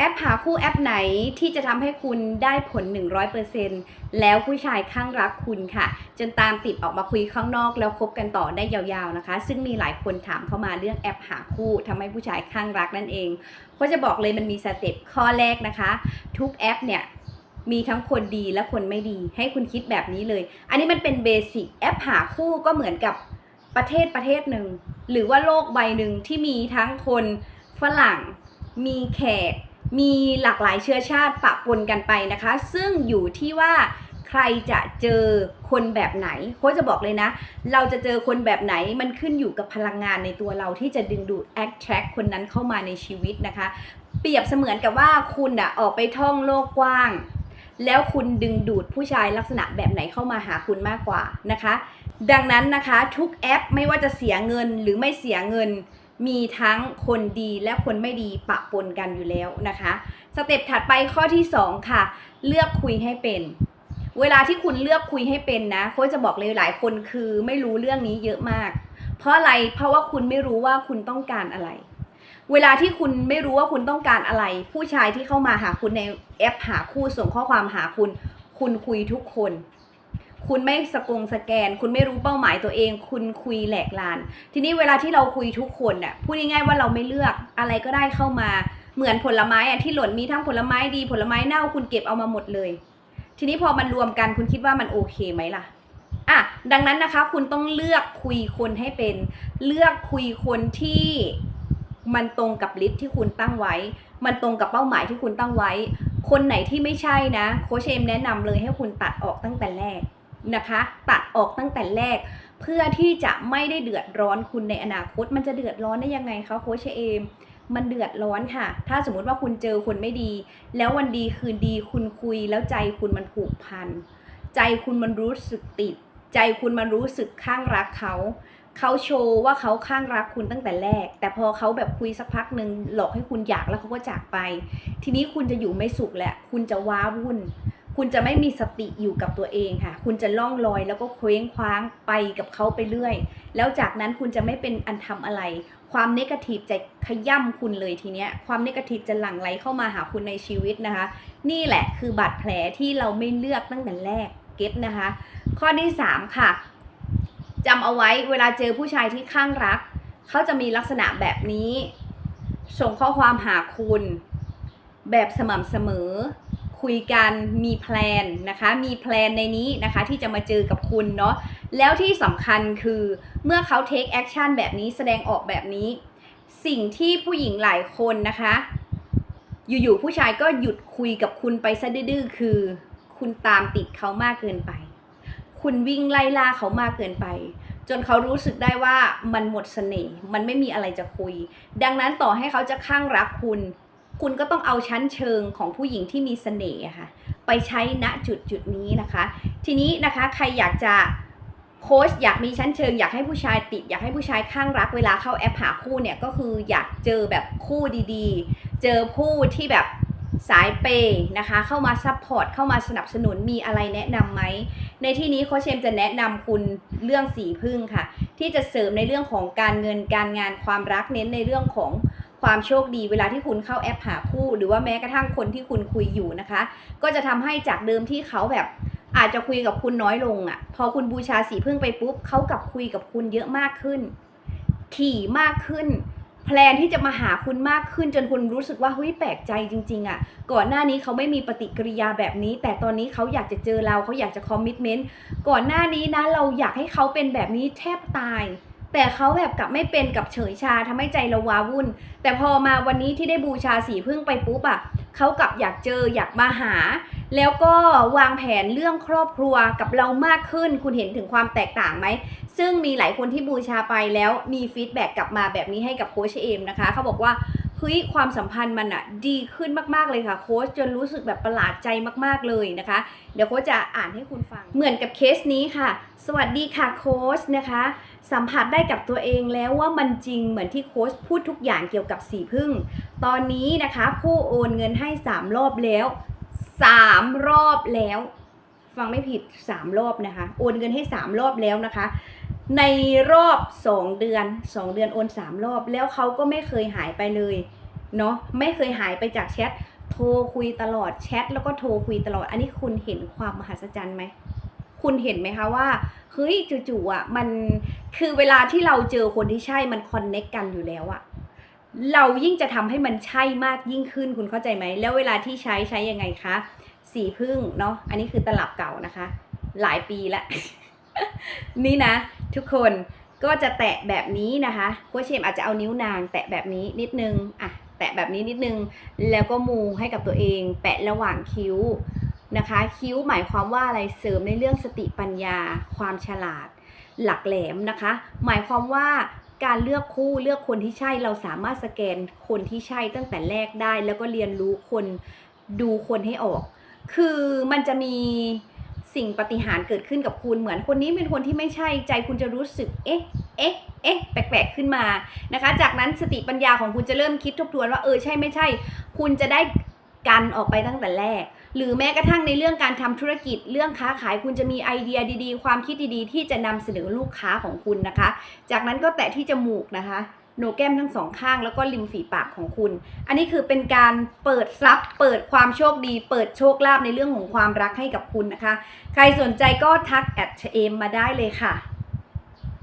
แอปหาคู่แอปไหนที่จะทำให้คุณได้ผล 100%แล้วผู้ชายข้างรักคุณค่ะ จนตามติดออกมาคุยข้างนอกแล้วคบกันต่อได้ยาวๆนะคะ ซึ่งมีหลายคนถามเข้ามาเรื่องแอปหาคู่ทำให้ผู้ชายข้างรักนั่นเองก็จะบอกเลยมันมีสเต็ปข้อแรกนะคะ ทุกแอปเนี่ยมีทั้งคนดีและคนไม่ดี ให้คุณคิดแบบนี้เลย อันนี้มันเป็นเบสิกแอปหาคู่ก็เหมือนกับประเทศประเทศหนึ่งหรือว่าโลกใบหนึ่งที่มีทั้งคนฝรั่ง มีแขก มีหลากหลายเชื้อชาติปะปนกันไปนะคะ ซึ่งอยู่ที่ว่าใครจะเจอคนแบบไหนโค้ชจะบอกเลยนะ เราจะเจอคนแบบไหนมันขึ้นอยู่กับพลังงานในตัวเราที่จะดึงดูด attract คนนั้นเข้ามาในชีวิตนะคะ เปรียบเสมือนกับว่าคุณอะออกไปท่องโลกกว้าง แล้วคุณดึงดูดผู้ชายลักษณะแบบไหนเข้ามาหาคุณมากกว่านะคะ ดังนั้นนะคะทุกแอปไม่ว่าจะเสียเงินหรือไม่เสียเงิน มีทั้งคนดีและคนไม่ดีปะปนกันอยู่แล้วนะคะ สเต็ปถัดไปข้อที่ 2 ค่ะ เลือกคุยให้เป็น เวลาที่คุณเลือกคุยให้เป็นนะโค้ชจะบอกเลยหลายคนคือไม่รู้เรื่องนี้เยอะมาก เพราะอะไรเพราะว่าคุณไม่รู้ว่าคุณต้องการอะไร เวลาที่คุณไม่รู้ว่าคุณต้องการอะไร ผู้ชายที่เข้ามาหาคุณในแอปหาคู่ส่งข้อความหาคุณ คุณคุยทุกคน คุณไม่สกงสแกน คุณไม่รู้เป้าหมายตัวเอง คุณคุยแหลกลาน ทีนี้เวลาที่เราคุยทุกคนน่ะพูดง่ายๆว่าเราไม่เลือกอะไรก็ได้เข้ามาเหมือนผลไม้อะที่หล่นมีทั้งผลไม้ดี ผลไม้เน่าคุณเก็บเอามาหมดเลย ทีนี้พอมันรวมกันคุณคิดว่ามันโอเคไหมล่ะอะดังนั้นนะคะคุณต้องเลือกคุยคนให้เป็น เลือกคุยคนที่มันตรงกับลิสที่คุณตั้งไว้ มันตรงกับเป้าหมายที่คุณตั้งไว้ คนไหนที่ไม่ใช่นะ โคชเอมแนะนำเลยให้คุณตัดออกตั้งแต่แรก นะคะ ตัดออกตั้งแต่แรก เพื่อที่จะไม่ได้เดือดร้อนคุณในอนาคต มันจะเดือดร้อนได้ยังไงคะโคชเอมมันเดือดร้อนค่ะ ถ้าสมมติว่าคุณเจอคนไม่ดี แล้ววันดีคืนดีคุณคุยแล้วใจคุณมันผูกพัน ใจคุณมันรู้สึกติด ใจคุณมันรู้สึกข้างรักเขา เขาโชว์ว่าเขาข้างรักคุณตั้งแต่แรก แต่พอเขาแบบคุยสักพักหนึ่งหลอกให้คุณอยากแล้วเขาก็จากไป ทีนี้คุณจะอยู่ไม่สุขแหละ คุณจะว้าวุ่น คุณจะไม่มีสติอยู่กับตัวเองค่ะ คุณจะล่องลอยแล้วก็เคว้งคว้างไปกับเขาไปเรื่อย แล้วจากนั้นคุณจะไม่เป็นอันทำอะไร ความเนกาทีฟจะขย่ำคุณเลยทีเนี้ย ความเนกาทีฟจะหลั่งไหลเข้ามาหาคุณในชีวิตนะคะ นี่แหละคือบาดแผลที่เราไม่เลือกตั้งแต่แรก เก็ตนะคะ ข้อที่ 3 ค่ะจำเอาไว้เวลาเจอผู้ชายที่ข้างรัก เขาจะมีลักษณะแบบนี้ ส่งข้อความหาคุณ แบบสม่ำเสมอ คุยกันมีแพลนนะคะ มีแพลนในนี้นะคะที่จะมาเจอกับคุณเนาะแล้วที่สำคัญคือเมื่อเขา take action แบบนี้แสดงออกแบบนี้ สิ่งที่ผู้หญิงหลายคนนะคะ อยู่ๆผู้ชายก็หยุดคุยกับคุณไปซะดื้อคือ คุณตามติดเขามากเกินไป คุณวิ่งไล่ล่าเขามากเกินไป จนเขารู้สึกได้ว่ามันหมดเสน่ห์มันไม่มีอะไรจะคุย ดังนั้นต่อให้เขาจะข้างรักคุณ คุณก็ต้องเอาชั้นเชิงของผู้หญิงที่มีเสน่ห์ค่ะ ไปใช้ณจุดจุดนี้นะคะ ทีนี้นะคะใครอยากจะโค้ชอยากมีชั้นเชิง อยากให้ผู้ชายติด อยากให้ผู้ชายข้างรักเวลาเข้าแอปหาคู่เนี่ยก็คืออยากเจอแบบคู่ดีๆ เจอผู้ที่แบบสายเปย์นะคะ เข้ามาซัพพอร์ตเข้ามาสนับสนุนมีอะไรแนะนำไหม ในที่นี้โคชเชมจะแนะนำคุณเรื่องสีพึ่งค่ะ ที่จะเสริมในเรื่องของการเงินการงานความรักเน้นในเรื่องของ ความโชคดีเวลาที่คุณเข้าแอปหาคู่ หรือว่าแม้กระทั่งคนที่คุณคุยอยู่นะคะ ก็จะทำให้จากเดิมที่เขาแบบอาจจะคุยกับคุณน้อยลงอะ่ะ พอคุณบูชาสีพึ่งไปปุ๊บเขากลับคุยกับคุณเยอะมากขึ้น ถี่มากขึ้นแพลนที่จะมาหาคุณมากขึ้นจนคุณรู้สึกว่าเฮ้ยแปลกใจจริง ๆอะ่ะก่อนหน้านี้เขาไม่มีปฏิกิริยาแบบนี้ แต่ตอนนี้เขาอยากจะเจอเราเขาอยากจะคอมมิชเมนต์ก่อนหน้านี้นะเราอยากให้เขาเป็นแบบนี้แทบตาย แต่เขาแบบกลับไม่เป็นกับเฉยชาทำให้ใจเราว้าวุ่น แต่พอมาวันนี้ที่ได้บูชาสีพึ่งไปปุ๊บอะเขากลับอยากเจออยากมาหา แล้วก็วางแผนเรื่องครอบครัวกับเรามากขึ้น คุณเห็นถึงความแตกต่างไหม ซึ่งมีหลายคนที่บูชาไปแล้วมีฟีดแบ็กกลับมาแบบนี้ให้กับโค้ชเอมนะคะ เขาบอกว่า เฮ้ยความสัมพันธ์มันอะดีขึ้นมากๆเลยค่ะโค้ชจนรู้สึกแบบประหลาดใจมากๆเลยนะคะ เดี๋ยวโค้ชจะอ่านให้คุณฟัง เหมือนกับเคสนี้ค่ะ สวัสดีค่ะโค้ชนะคะ สัมผัสได้กับตัวเองแล้วว่ามันจริงเหมือนที่โค้ชพูดทุกอย่างเกี่ยวกับสีพึ่ง ตอนนี้นะคะผู้โอนเงินให้ 3 รอบแล้ว3รอบแล้ว ฟังไม่ผิด 3 รอบนะคะ โอนเงินให้ 3 รอบแล้วนะคะ ในรอบ 2 เดือน 2 เดือนโอน3 รอบ แล้วเขาก็ไม่เคยหายไปเลยเนาะไม่เคยหายไปจากแชทโทรคุยตลอดแชทแล้วก็โทรคุยตลอด อันนี้คุณเห็นความมหัศจรรย์ไหมคุณเห็นไหมคะว่าเฮ้ยจู่ๆอะมันคือเวลาที่เราเจอคนที่ใช่มันคอนเน็กกันอยู่แล้วอะเรายิ่งจะทำให้มันใช่มากยิ่งขึ้นคุณเข้าใจไหม แล้วเวลาที่ใช้ใช้ยังไงคะ สีพึ่งเนาะอันนี้คือตลับเก่านะคะ หลายปีละนี่นะ ทุกคนก็จะแตะแบบนี้นะคะโค้ชเชมอาจจะเอานิ้วนาง แตะแบบนี้นิดนึงอะแตะแบบนี้นิดนึง แล้วก็มูให้กับตัวเอง แปะระหว่างคิ้วนะคะ คิ้วหมายความว่าอะไรเสริมในเรื่องสติปัญญา ความฉลาด หลักแหลมนะคะ หมายความว่าการเลือกคู่เลือกคนที่ใช่เราสามารถสแกนคนที่ใช่ตั้งแต่แรกได้ แล้วก็เรียนรู้คนดูคนให้ออก คือมันจะมี สิ่งปฏิหารเกิดขึ้นกับคุณเหมือนคนนี้เป็นคนที่ไม่ใช่ใจคุณจะรู้สึกเอ๊ะเอ๊ะเอ๊ะแปลกๆขึ้นมานะคะ จากนั้นสติปัญญาของคุณจะเริ่มคิดทบทวนว่าเออใช่ไม่ใช่ คุณจะได้กันออกไปตั้งแต่แรก หรือแม้กระทั่งในเรื่องการทำธุรกิจเรื่องค้าขายคุณจะมีไอเดียดีๆ ความคิดดีๆ ที่จะนำเสนอลูกค้าของคุณนะคะ จากนั้นก็แตะที่จมูกนะคะ โหนกแก้มทั้งสองข้างแล้วก็ริมฝีปากของคุณ อันนี้คือเป็นการเปิดทรัพย์ เปิดความโชคดี เปิดโชคลาภในเรื่องของความรักให้กับคุณนะคะ ใครสนใจก็ทักแอดเอมมาได้เลยค่ะ